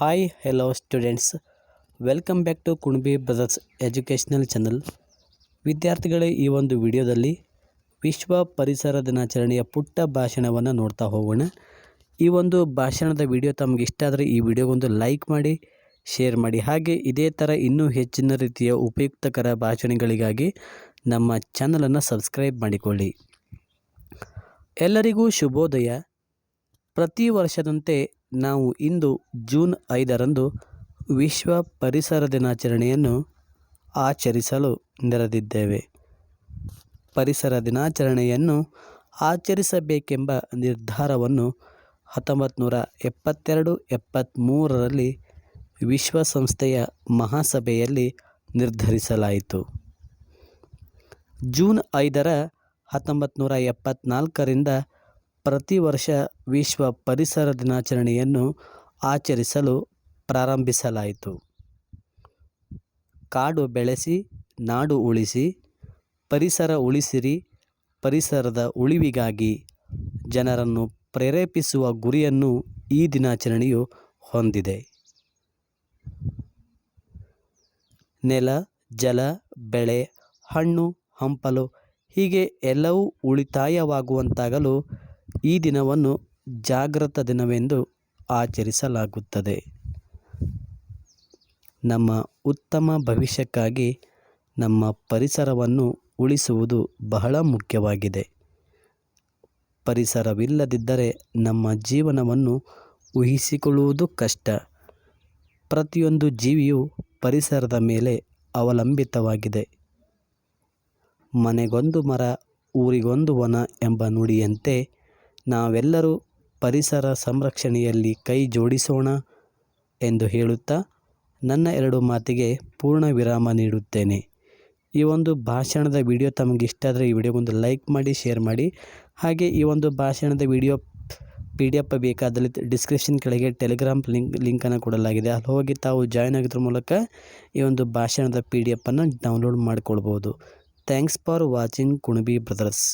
Hi hello students welcome back to Kunabi brothers educational channel ವಿದ್ಯಾರ್ಥಿಗಳೇ, ಈ ಒಂದು ವಿಡಿಯೋದಲ್ಲಿ ವಿಶ್ವ ಪರಿಸರ ದಿನಾಚರಣೆಯ ಪುಟ್ಟ ಭಾಷಣವನ್ನು ನೋಡ್ತಾ ಹೋಗೋಣ. ಈ ಒಂದು ಭಾಷಣದ ವಿಡಿಯೋ ತಮಗೆ ಇಷ್ಟ ಆದರೆ ಈ ವಿಡಿಯೋಗೊಂದು ಲೈಕ್ ಮಾಡಿ, ಶೇರ್ ಮಾಡಿ. ಹಾಗೆ ಇದೇ ಥರ ಇನ್ನೂ ಹೆಚ್ಚಿನ ರೀತಿಯ ಉಪಯುಕ್ತಕರ ಭಾಷಣಗಳಿಗಾಗಿ ನಮ್ಮ ಚಾನಲನ್ನು ಸಬ್ಸ್ಕ್ರೈಬ್ ಮಾಡಿಕೊಳ್ಳಿ. ಎಲ್ಲರಿಗೂ ಶುಭೋದಯ. ಪ್ರತಿ ವರ್ಷದಂತೆ ನಾವು ಇಂದು ಜೂನ್ ಐದರಂದು ವಿಶ್ವ ಪರಿಸರ ದಿನಾಚರಣೆಯನ್ನು ಆಚರಿಸಲು ನೆರೆದಿದ್ದೇವೆ. ಪರಿಸರ ದಿನಾಚರಣೆಯನ್ನು ಆಚರಿಸಬೇಕೆಂಬ ನಿರ್ಧಾರವನ್ನು ಹತ್ತೊಂಬತ್ತು ನೂರ ಎಪ್ಪತ್ತೆರಡು ಎಪ್ಪತ್ತ್ಮೂರರಲ್ಲಿ ವಿಶ್ವಸಂಸ್ಥೆಯ ಮಹಾಸಭೆಯಲ್ಲಿ ನಿರ್ಧರಿಸಲಾಯಿತು. ಜೂನ್ ಐದರ ಹತ್ತೊಂಬತ್ತು ನೂರ ಎಪ್ಪತ್ತ್ನಾಲ್ಕರಿಂದ ಪ್ರತಿ ವರ್ಷ ವಿಶ್ವ ಪರಿಸರ ದಿನಾಚರಣೆಯನ್ನು ಆಚರಿಸಲು ಪ್ರಾರಂಭಿಸಲಾಯಿತು. ಕಾಡು ಬೆಳೆಸಿ, ನಾಡು ಉಳಿಸಿ, ಪರಿಸರ ಉಳಿಸಿರಿ, ಪರಿಸರದ ಉಳಿವಿಗಾಗಿ ಜನರನ್ನು ಪ್ರೇರೇಪಿಸುವ ಗುರಿಯನ್ನು ಈ ದಿನಾಚರಣೆಯು ಹೊಂದಿದೆ. ನೆಲ, ಜಲ, ಬೆಳೆ, ಹಣ್ಣು, ಹಂಪಲು ಹೀಗೆ ಎಲ್ಲವೂ ಉಳಿತಾಯವಾಗುವಂತಾಗಲು ಈ ದಿನವನ್ನು ಜಾಗೃತ ದಿನವೆಂದು ಆಚರಿಸಲಾಗುತ್ತದೆ. ನಮ್ಮ ಉತ್ತಮ ಭವಿಷ್ಯಕ್ಕಾಗಿ ನಮ್ಮ ಪರಿಸರವನ್ನು ಉಳಿಸುವುದು ಬಹಳ ಮುಖ್ಯವಾಗಿದೆ. ಪರಿಸರವಿಲ್ಲದಿದ್ದರೆ ನಮ್ಮ ಜೀವನವನ್ನು ಊಹಿಸಿಕೊಳ್ಳುವುದು ಕಷ್ಟ. ಪ್ರತಿಯೊಂದು ಜೀವಿಯು ಪರಿಸರದ ಮೇಲೆ ಅವಲಂಬಿತವಾಗಿದೆ. ಮನೆಗೊಂದು ಮರ, ಊರಿಗೊಂದು ವನ ಎಂಬ ನುಡಿಯಂತೆ ನಾವೆಲ್ಲರೂ ಪರಿಸರ ಸಂರಕ್ಷಣೆಯಲ್ಲಿ ಕೈ ಜೋಡಿಸೋಣ ಎಂದು ಹೇಳುತ್ತಾ ನನ್ನ ಎರಡು ಮಾತಿಗೆ ಪೂರ್ಣ ವಿರಾಮ ನೀಡುತ್ತೇನೆ. ಈ ಒಂದು ಭಾಷಣದ ವಿಡಿಯೋ ತಮಗೆ ಇಷ್ಟ ಆದರೆ ಈ ವಿಡಿಯೋಗೊಂದು ಲೈಕ್ ಮಾಡಿ, ಶೇರ್ ಮಾಡಿ. ಹಾಗೆ ಈ ಒಂದು ಭಾಷಣದ ವಿಡಿಯೋ ಪಿ ಡಿ ಎಫ್ ಬೇಕಾದಲ್ಲಿ ಡಿಸ್ಕ್ರಿಪ್ಷನ್ ಕೆಳಗೆ ಟೆಲಿಗ್ರಾಮ್ ಲಿಂಕ್, ಲಿಂಕನ್ನು ಕೊಡಲಾಗಿದೆ. ಅಲ್ಲಿ ಹೋಗಿ ತಾವು ಜಾಯ್ನ್ ಆಗಿದ್ರ ಮೂಲಕ ಈ ಒಂದು ಭಾಷಣದ ಪಿ ಡಿ ಎಫನ್ನು download ಮಾಡಿಕೊಳ್ಬೋದು. Thanks for watching Kunabi brothers.